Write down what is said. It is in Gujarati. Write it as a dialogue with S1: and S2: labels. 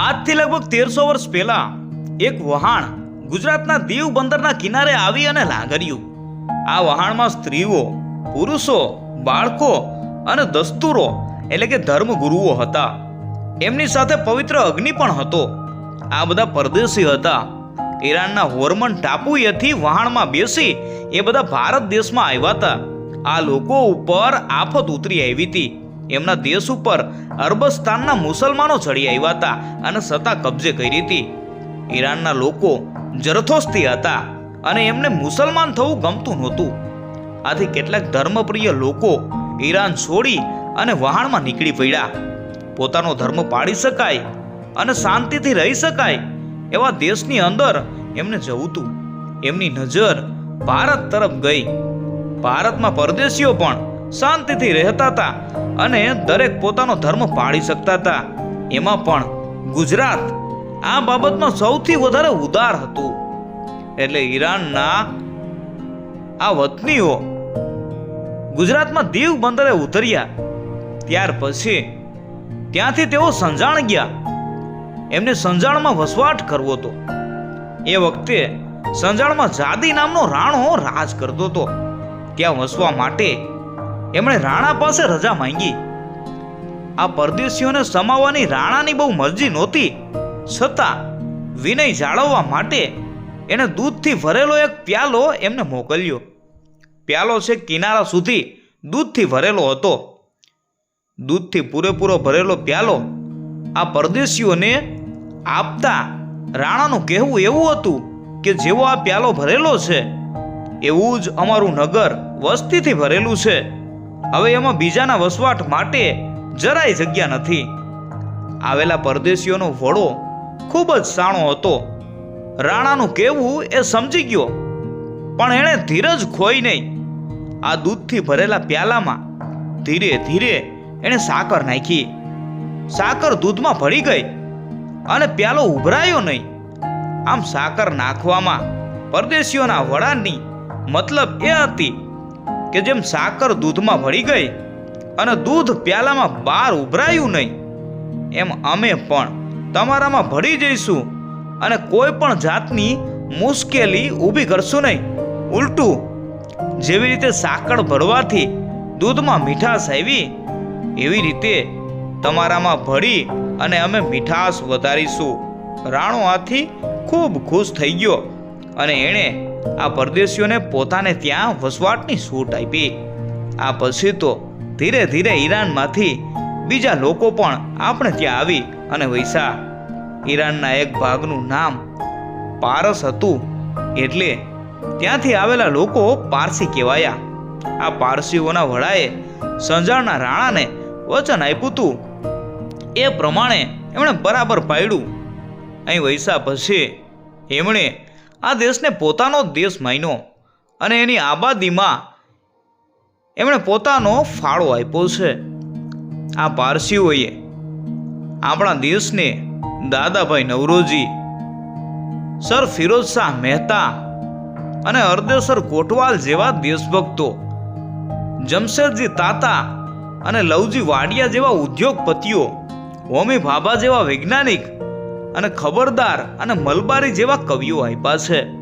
S1: આજથી લગભગ તેરસો વર્ષ પહેલા એક વહાણ ગુજરાતના દીવ બંદરના કિનારે આવી અને લાગર્યું આ વહાણમાં સ્ત્રીઓ, પુરુષો, બાળકો અને દસ્તુરો, એટલે કે ધર્મગુરુઓ હતા. એમની સાથે પવિત્ર અગ્નિ પણ હતો. આ બધા પરદેશી હતા. ઈરાનના હોર્મન ટાપુએથી વહાણમાં બેસી એ બધા ભારત દેશમાં આવ્યા હતા. આ લોકો ઉપર આફત ઉતરી આવી હતી. એમના દેશ ઉપર અરબસ્તાનના મુસલમાનો ચડી આવ્યા હતા અને સત્તા કબજે કરી હતી. ઈરાનના લોકો જરથોસ્તી હતા અને એમને મુસલમાન થવું ગમતું નહોતું. આથી કેટલાક ધર્મપ્રિય લોકો ઈરાન છોડી અને વહાણમાં નીકળી પડ્યા. પોતાનો ધર્મ પાળી શકાય અને શાંતિથી રહી શકાય એવા દેશની અંદર એમને જવું હતું એમની નજર ભારત તરફ ગઈ. ભારતમાં પરદેશીઓ પણ શાંતિથી રહેતા હતા અને દરેક પોતાનો ધર્મ પાળી શકતા હતા. એમાં પણ ગુજરાત આ બાબતમાં સૌથી વધારે ઉદાર હતું. એટલે ઈરાનના આ વતનીઓ ગુજરાતમાં દીવ બંદરે ઉતર્યા. ત્યાર પછી ત્યાંથી તેઓ સંજાણ ગયા. એમને સંજાણમાં વસવાટ કરવો હતો. એ વખતે સંજાણમાં જાદી નામનો રાણો રાજ કરતો હતો. ત્યાં વસવા માટે એમણે રાણા પાસે રજા માંગી. આ પરદેશીઓને સમાવવાની રાણાની બહુ મરજી નહોતી. છતાં વિનય જાળવવા માટે એણે દૂધથી ભરેલો એક પ્યાલો એમને મોકલ્યો. પ્યાલો છે કિનારા સુધી દૂધથી ભરેલો હતો. દૂધથી પૂરેપૂરો ભરેલો પ્યાલો આ પરદેશીઓને આપતા રાણાનું કહેવું એવું હતું કે જેવો આ પ્યાલો ભરેલો છે, એવું જ અમારું નગર વસ્તીથી ભરેલું છે. હવે એમાં બીજાના વસવાટ માટે જરાય જગ્યા નથી. આવેલા પરદેશીઓનો વડો ખૂબ જ સાણો હતો. રાણાનું કહેવું એ સમજી ગયો. પણ એણે ધીરજ ખોઈ નહીં. આ દૂધથી ભરેલા પ્યાલામાં ધીરે ધીરે એણે સાકર નાખી. સાકર દૂધમાં ભળી ગઈ અને પ્યાલો ઉભરાયો નહીં. આમ સાકર નાખવામાં પરદેશીઓના વડાની મતલબ એ હતી કે જેમ સાકર દૂધમાં ભળી ગઈ અને દૂધ પ્યાલામાં બહાર ઉભરાયું નહીં, એમ અમે પણ તમારામાં ભળી જઈશું અને કોઈ પણ જાતની મુશ્કેલી ઊભી કરશું નહીં. ઉલટું, જેવી રીતે સાકર ભરવાથી દૂધમાં મીઠાશ આવી, એવી રીતે તમારામાં ભળી અને અમે મીઠાશ વધારીશું. રાણો આથી ખૂબ ખુશ થઈ ગયો. અને એણે આ પરદેશીઓને પોતાને ત્યાં વસવાટની છૂટ આપી. આ પછી તો ધીરે ધીરે ઈરાનમાંથી બીજા લોકો પણ આપણે ત્યાં આવી અને વૈસા ઈરાનના એક ભાગનું નામ પારસ હતું, એટલે ત્યાંથી આવેલા લોકો પારસી કહેવાયા. આ પારસીઓના વડાએ સંજાણના રાણાને વચન આપ્યું હતું. એ પ્રમાણે એમણે બરાબર પાડ્યું. અહીં વૈસા પછી એમણે આ દેશને પોતાનો દેશ માન્યો અને એની આબાદીમાં એમણે પોતાનો ફાળો આપ્યો છે. આ પારસીઓએ આપણા દેશને દાદાભાઈ નવરોજી, સર ફિરોજ શાહ મહેતા અને હરદેસર કોટવાલ જેવા દેશભક્તો, જમશેદજી તાતા અને લવજી વાડિયા જેવા ઉદ્યોગપતિઓ, હોમી ભાભા જેવા વૈજ્ઞાનિક અને ખબરદાર અને મલબારી જેવા કવિઓ આપ્યા છે.